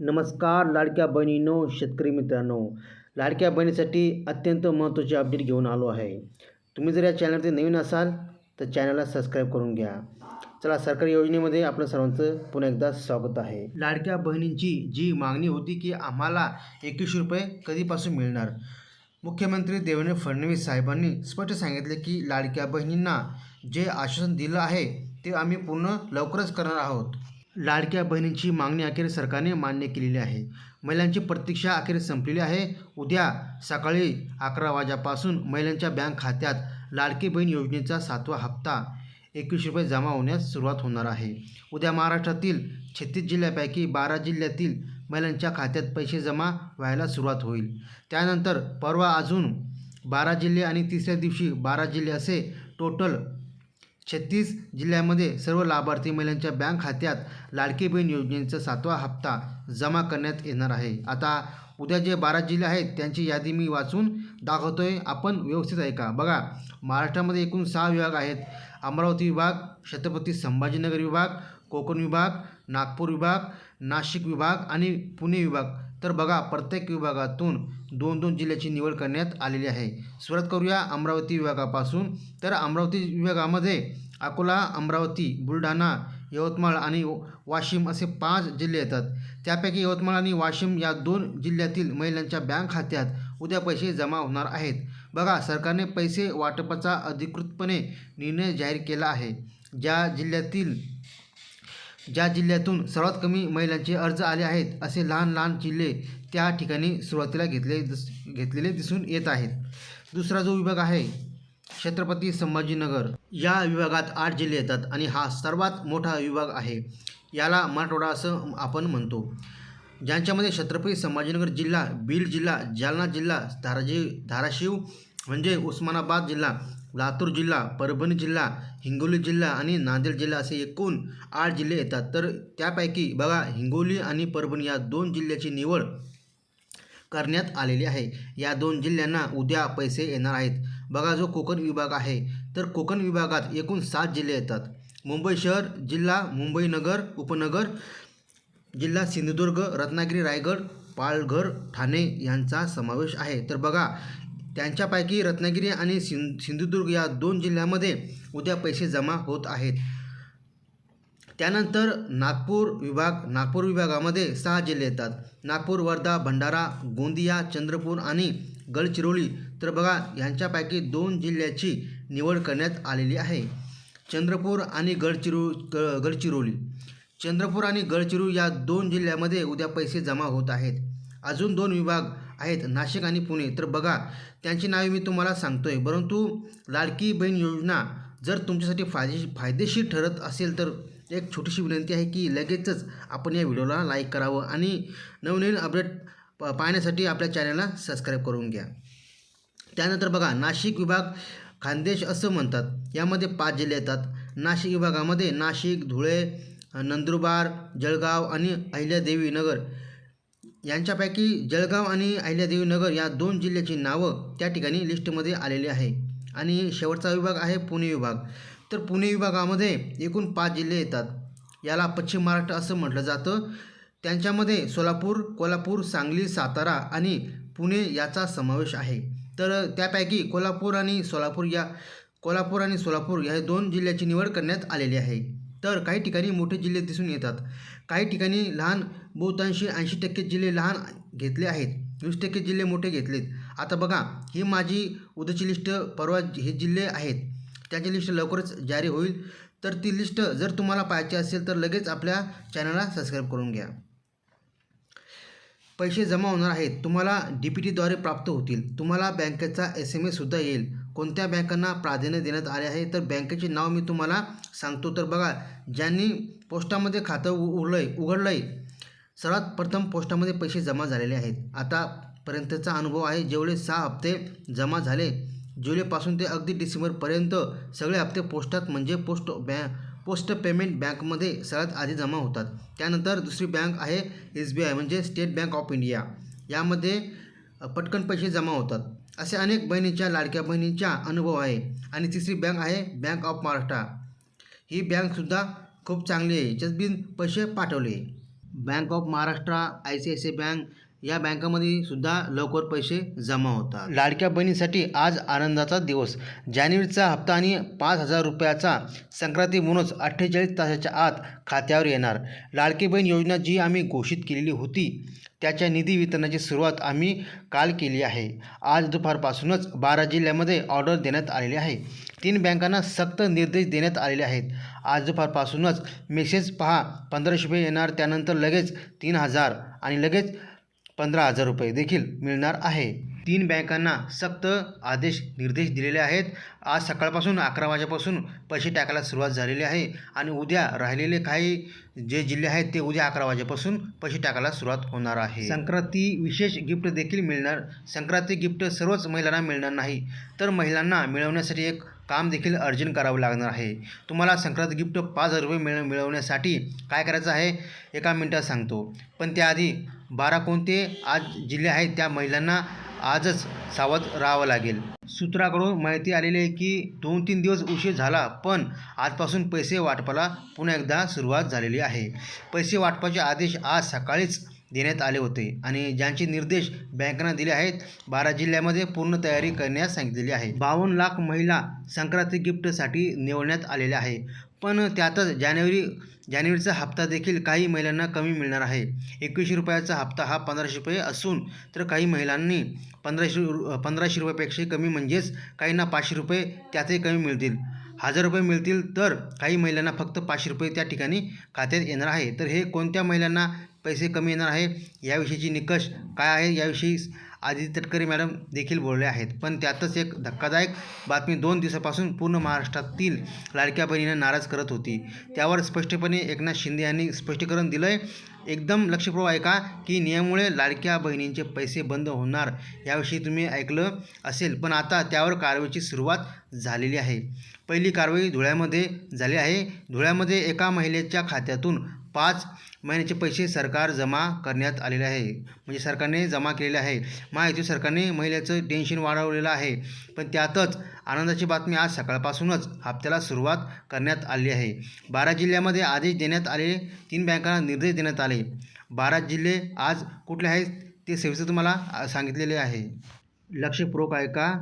नमस्कार लाडक्या बहिणीनो शेतकरी मित्रांनो. लाडक्या बहिणीसाठी अत्यंत महत्त्वाचे अपडेट घेऊन आलो आहे. तुम्ही जर या चॅनलवरती नवीन असाल तर चॅनलला सबस्क्राईब करून घ्या. चला सरकारी योजनेमध्ये आपलं सर्वांचं पुन्हा एकदा स्वागत आहे. लाडक्या बहिणींची जी मागणी होती की आम्हाला एकवीसशे रुपये कधीपासून मिळणार? मुख्यमंत्री देवेंद्र फडणवीस साहेबांनी स्पष्ट सांगितले की लाडक्या बहिणींना जे आश्वासन दिलं आहे ते आम्ही पूर्ण लवकरच करणार आहोत. लाडक्या बहिणींची मागणी अखेर सरकारने मान्य केलेली आहे. महिलांची प्रतीक्षा अखेर संपलेली आहे. उद्या सकाळी अकरा वाजेपासून महिलांच्या बँक खात्यात लाडकी बहीण योजनेचा सातवा हप्ता एकवीस रुपये जमा होण्यास सुरुवात होणार आहे. उद्या महाराष्ट्रातील छत्तीस जिल्ह्यापैकी बारा जिल्ह्यातील महिलांच्या खात्यात पैसे जमा व्हायला सुरुवात होईल. त्यानंतर परवा अजून बारा जिल्हे आणि तिसऱ्या दिवशी बारा जिल्हे असे टोटल छत्तीस जिल्ह्यामध्ये सर्व लाभार्थी महिलांच्या बँक खात्यात लाडकी बहीण योजनेचा सातवा हप्ता जमा करण्यात येणार आहे. आता उद्या जे बारा जिल्हे आहेत त्यांची यादी मी वाचून दाखवतोय. आपण व्यवस्थित ऐका. बघा महाराष्ट्रामध्ये एकूण सहा विभाग आहेत. अमरावती विभाग छत्रपती संभाजीनगर विभाग कोकण विभाग नागपूर विभाग नाशिक विभाग आणि पुणे विभाग. तर बघा प्रत्येक विभागातून दोन दोन जिल्ह्याची निवड करण्यात आलेली आहे. सुरुवात करूया अमरावती विभागापासून. तर अमरावती विभागामध्ये अकोला अमरावती बुलढाणा यवतमाळ आणि वाशिम असे पाच जिल्हे येतात. त्यापैकी यवतमाळ आणि वाशिम या दोन जिल्ह्यातील महिलांच्या बँक खात्यात उद्या पैसे जमा होणार आहेत. बघा सरकारने पैसे वाटपाचा अधिकृतपणे निर्णय जाहीर केला आहे. ज्या जिल्ह्यातील ज्या जिल्ह्यातून सर्वात कमी महिलांचे अर्ज आले आहेत असे लहान लहान जिल्हे त्या ठिकाणी सुरुवातीला घेतले दिस घेतलेले दिसून येत आहेत. दुसरा जो विभाग आहे छत्रपती संभाजीनगर. या विभागात आठ जिल्हे येतात आणि हा सर्वात मोठा विभाग आहे. याला मराठवाडा असं आपण म्हणतो. ज्यांच्यामध्ये छत्रपती संभाजीनगर जिल्हा बीड जिल्हा जालना जिल्हा धाराजी धाराशिव म्हणजे उस्मानाबाद जिल्हा लातूर जिल्हा परभणी जिल्हा हिंगोली जिल्हा आणि नांदेड जिल्हा असे एकूण आठ जिल्हे येतात. तर त्यापैकी बघा हिंगोली आणि परभणी या दोन जिल्ह्याची निवड करण्यात आलेली आहे. या दोन जिल्ह्यांना उद्या पैसे येणार आहेत. बघा जो कोकण विभाग आहे तर कोकण विभागात एकूण सात जिल्हे येतात. मुंबई शहर जिल्हा मुंबई नगर उपनगर जिल्हा सिंधुदुर्ग रत्नागिरी रायगड पालघर ठाणे यांचा समावेश आहे. तर बघा त्यांच्यापैकी रत्नागिरी आणि सिं सिंधुदुर्ग या दोन जिल्ह्यामध्ये उद्या पैसे जमा होत आहेत. त्यानंतर नागपूर विभाग नागपूर विभागामध्ये सहा जिल्हे येतात. नागपूर वर्धा भंडारा गोंदिया चंद्रपूर आणि गडचिरोली तर बघा यांच्यापैकी दोन जिल्ह्याची निवड करण्यात आलेली आहे. चंद्रपूर आणि गडचिरो ग गडचिरोली. चंद्रपूर आणि गडचिरोली या दोन जिल्ह्यामध्ये उद्या पैसे जमा होत आहेत. अजून दोन विभाग आहेत नाशिक आणि पुणे. तर बघा त्यांची नावे मी तुम्हाला सांगतो आहे परंतु लाडकी बहीण योजना जर तुमच्यासाठी फायदे फायदेशीर ठरत असेल तर एक छोटीशी विनंती आहे की लगेचच आपण या व्हिडिओला लाईक करावं आणि नवनवीन अपडेट प पाहण्यासाठी आपल्या चॅनलला सबस्क्राईब करून घ्या. त्यानंतर बघा नाशिक विभाग खानदेश असं म्हणतात. यामध्ये पाच जिल्हे येतात. नाशिक विभागामध्ये नाशिक धुळे नंदुरबार जळगाव आणि अहिल्यादेवी नगर यांच्यापैकी जळगाव आणि अहिल्यादेवी नगर या दोन जिल्ह्याची नावं त्या ठिकाणी लिस्टमध्ये आलेली आहे. आणि शेवटचा विभाग आहे पुणे विभाग. तर पुणे विभागामध्ये एकूण पाच जिल्हे येतात. याला पश्चिम महाराष्ट्र असं म्हटलं जातं. त्यांच्यामध्ये सोलापूर कोल्हापूर सांगली सातारा आणि पुणे याचा समावेश आहे. तर त्यापैकी कोल्हापूर आणि सोलापूर या कोल्हापूर आणि सोलापूर या दोन जिल्ह्याची निवड करण्यात आलेली आहे. तर काही ठिकाणी मोठे जिल्हे दिसून येतात. काही ठिकाणी लहान बहुतांशी ऐंशी टक्के जिल्हे लहान घेतले आहेत. वीस टक्के जिल्हे मोठे घेतलेत. आता बघा ही माझी उद्याची लिस्ट परवा हे जिल्हे आहेत. त्याची लिस्ट लवकरच जारी होईल. तर ती लिस्ट जर तुम्हाला पाहायची असेल तर लगेच आपल्या चॅनलला सबस्क्राईब करून घ्या. पैसे जमा होणार आहेत. तुम्हाला डी पी टीद्वारे प्राप्त होतील. तुम्हाला बँकेचा एस एम एससुद्धा येईल. कोणत्या बँकांना प्राधान्य देण्यात आले आहे? तर बँकेचे नाव मी तुम्हाला सांगतो. तर बघा ज्यांनी पोस्टामध्ये खातं उ उघडलं आहे उघडलं आहे सर्वात प्रथम पोस्टामध्ये पैसे जमा झालेले आहेत. आतापर्यंतचा अनुभव आहे जेवढे सहा हप्ते जमा झाले जुलैपासून ते अगदी डिसेंबरपर्यंत सगळे हप्ते पोस्टात म्हणजे पोस्ट बॅ पोस्ट पेमेंट बँकमध्ये सगळ्यात आधी जमा होतात. त्यानंतर दुसरी बँक आहे एस बी आय म्हणजे स्टेट बँक ऑफ इंडिया. यामध्ये पटकन पैसे जमा होतात. असे अनेक बहिणीच्या लाडक्या बहिणींचा अनुभव आहे. आणि तिसरी बँक आहे बँक ऑफ महाराष्ट्र. ही बँकसुद्धा खूप चांगली आहे. याच्यात बिन पैसे पाठवले. Bank of Maharashtra I C I C I bank या बँकामध्ये सुद्धा लवकर पैसे जमा होतात. लाडक्या बहिणीसाठी आज आनंदाचा दिवस. जानेवारीचा हप्ता आणि पाच हजार रुपयाचा संक्रांती बोनस अठ्ठेचाळीस तासाच्या आत खात्यावर येणार. लाडकी बहीण योजना जी आम्ही घोषित केलेली होती त्याच्या निधी वितरणाची सुरुवात आम्ही काल केली आहे. आज दुपारपासूनच बारा जिल्ह्यामध्ये ऑर्डर देण्यात आलेली आहे. तीन बँकांना सक्त निर्देश देण्यात आलेले आहेत. आज दुपारपासूनच मेसेज पहा पंधराशे रुपये येणार त्यानंतर लगेच तीन हजार आणि लगेच पंधरा हजार रुपये देखील मिळणार आहे. तीन बँकांना सक्त आदेश निर्देश दिलेले आहेत. आज सकाळपासून अकरा वाजेपासून पैसे टाकायला सुरुवात झालेली आहे आणि उद्या राहिलेले काही जे जिल्हे आहेत ते उद्या अकरा वाजेपासून पैसे टाकायला सुरुवात होणार आहे. संक्रांती विशेष गिफ्ट देखील मिळणार. संक्रांती गिफ्ट सर्वच महिलांना मिळणार नाही तर महिलांना मिळवण्यासाठी एक काम देखील अर्जन करावं लागणार आहे. तुम्हाला संक्रांत गिफ्ट पाच हजार रुपये मिळ मिळवण्यासाठी काय करायचं आहे एका मिनटात सांगतो. पण त्याआधी बारा कोणते आज जिल्हे आहेत त्या महिलांना आजच सावध राहावं लागेल. सूत्राकडून माहिती आलेली आहे की दोन तीन दिवस उशीर झाला पण आजपासून पैसे वाटपाला पुन्हा एकदा सुरुवात झालेली आहे. पैसे वाटपाचे आदेश आज सकाळीच देण्यात आले होते आणि ज्यांचे निर्देश बँकांना दिले आहेत बारा जिल्ह्यामध्ये पूर्ण तयारी करण्यास सांगितलेली आहे. बावन्न लाख महिला संक्रांती गिफ्टसाठी निवडण्यात आलेल्या आहे. पण त्यातच जानेवारी जानेवारीचा हप्ता देखील काही महिलांना कमी मिळणार आहे. एकवीसशे रुपयाचा हप्ता हा पंधराशे रुपये असून तर काही महिलांनी पंधराशे रु पंधराशे रुपयापेक्षाही कमी म्हणजेच काहींना पाचशे रुपये त्यातही कमी मिळतील. हजार रुपये मिळतील तर काही महिलांना फक्त पाचशे रुपये त्या ठिकाणी खात्यात येणार आहे. तर हे कोणत्या महिलांना पैसे कमी येणार आहे? याविषयीची निकष काय आहे? याविषयी आदित्य तटकरे मॅडम देखील बोलले आहेत. पण त्यातच एक धक्कादायक बातमी दोन दिवसापासून पूर्ण महाराष्ट्रातील लाडक्या बहिणींना नाराज करत होती. त्यावर स्पष्टपणे एकनाथ शिंदे यांनी स्पष्टीकरण दिलं आहे एकदम लक्षपूर्वक ऐका की नियमामुळे लाडक्या बहिणींचे पैसे बंद होणार याविषयी तुम्ही ऐकलं असेल पण आता त्यावर कारवाईची सुरुवात झालेली आहे. पहिली कारवाई धुळ्यामध्ये झाली आहे. धुळ्यामध्ये एका महिलेच्या खात्यातून पाच महिन्याचे पैसे सरकार जमा करण्यात आलेले आहे. म्हणजे सरकारने जमा केलेले आहे. महायुती सरकारने महिलेचं टेन्शन वाढवलेलं आहे. पण त्यातच आनंदाची बातमी आज सकाळपासूनच हप्त्याला सुरुवात करण्यात आली आहे. बारा जिल्ह्यामध्ये आदेश देण्यात आले तीन बँकांना निर्देश देण्यात आले. बारा जिल्हे आज कुठले आहेत ते सविस्तर तुम्हाला सांगितलेले आहे. लक्षपूर्वक ऐका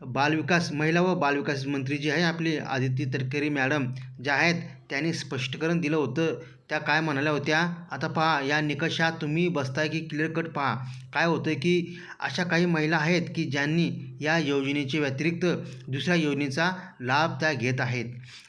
बालविकास महिला व बालविकास मंत्री जे आहे आपली आदिती तटकरे मॅडम ज्या आहेत त्यांनी स्पष्टीकरण दिलं होतं. त्या काय म्हणाल्या होत्या? आता पहा या निकषात तुम्ही बसताय की क्लिअर कट पहा. काय होतं की अशा काही महिला आहेत की ज्यांनी या योजनेचे व्यतिरिक्त दुसऱ्या योजनेचा लाभ त्या घेत आहेत.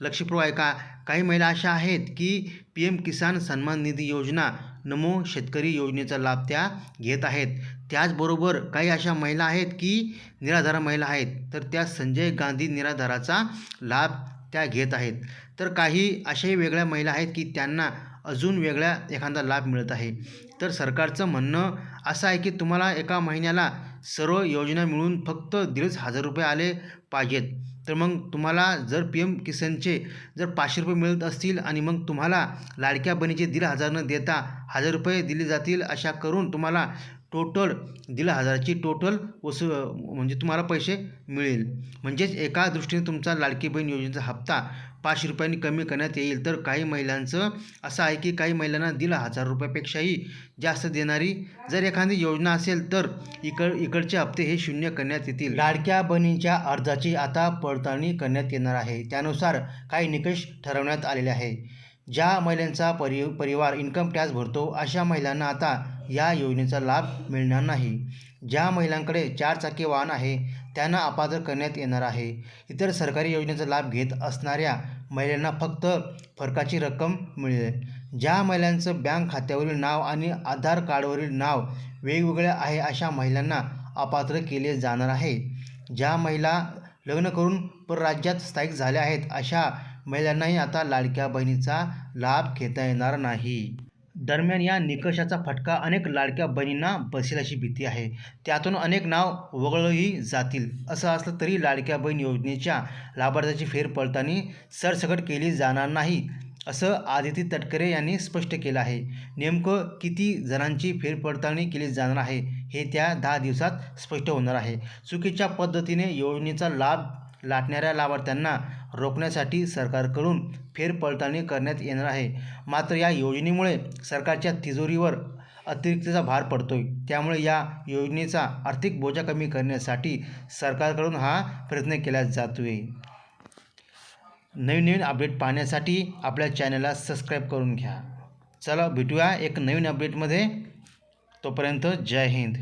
लक्षपूर्व ऐका काही महिला अशा आहेत की पी एम किसान सन्मान निधी योजना नमो शेतकरी योजनेचा लाभ त्या घेत आहेत. त्याचबरोबर काही अशा महिला आहेत की निराधार महिला आहेत. तर त्या संजय गांधी निराधाराचा लाभ त्या घेत आहेत. तर काही अशाही वेगळ्या महिला आहेत की त्यांना अजून वेगळ्या एखादा लाभ मिळत आहे. तर सरकारचं म्हणणं असं आहे की तुम्हाला एका महिन्याला सर्व योजना मिळून फक्त दीडच हजार रुपये आले पाहिजेत. तर मग तुम्हाला जर पी एम किसानचे जर पाचशे रुपये मिळत असतील आणि मग तुम्हाला लाडक्या बहिणीचे दीड हजार न देता हजार रुपये दिले जातील अशा करून तुम्हाला टोटल दीड हजाराची टोटल वसू म्हणजे तुम्हाला पैसे मिळेल. म्हणजेच एका दृष्टीने तुमचा लाडकी बहीण योजनेचा हप्ता पाचशे रुपयांनी कमी करण्यात येईल. तर काही महिलांचं असं आहे की काही महिलांना दीड हजार रुपयापेक्षाही जास्त देणारी जर एखादी योजना असेल तर इकड इकडचे हप्ते हे शून्य करण्यात येतील. लाडक्या बहिणींच्या अर्जाची आता पडताळणी करण्यात येणार आहे. त्यानुसार काही निकष ठरवण्यात आलेले आहे. ज्या महिलांचा परि परिवार इन्कम टॅक्स भरतो अशा महिलांना आता या योजनेचा लाभ मिळणार नाही. ज्या महिलांकडे चार चाकी वाहन आहे त्यांना अपात्र करण्यात येणार आहे. इतर सरकारी योजनेचा लाभ घेत असणाऱ्या महिलांना फक्त फरकाची रक्कम मिळेल. ज्या महिलांचं बँक खात्यावरील नाव आणि आधार कार्डवरील नाव वेगवेगळे आहे अशा महिलांना अपात्र केले जाणार आहे. ज्या महिला लग्न करून परराज्यात स्थायिक झाल्या आहेत अशा महिलांनाही आता लाडक्या बहिणीचा लाभ घेता येणार नाही. दरम्यान या निकषाचा फटका अनेक लाडक्या बहिणींना बसेल अशी भीती आहे. त्यातून अनेक नाव वगळही जातील असं असलं तरी लाडक्या बहीण योजनेच्या लाभार्थ्याची फेरपडताळणी सरसकट केली जाणार नाही असं आदिती तटकरे यांनी स्पष्ट केलं आहे. नेमकं किती जणांची फेरपडताळणी केली जाणार आहे हे त्या दहा दिवसात स्पष्ट होणार आहे. चुकीच्या पद्धतीने योजनेचा लाभ लाटणाऱ्या लाभार्थ्यांना रोखण्यासाठी सरकारकडून फेरपडताळणी करण्यात येणार आहे. मात्र या योजनेमुळे सरकारच्या तिजोरीवर अतिरिक्तचा भार पडतोय. त्यामुळे या योजनेचा आर्थिक बोजा कमी करण्यासाठी सरकारकडून हा प्रयत्न केला जातोय. नवीन नवीन अपडेट पाहण्यासाठी आपल्या चॅनलला सबस्क्राईब करून घ्या. चला भेटूया एक नवीन अपडेटमध्ये. तोपर्यंत जय हिंद.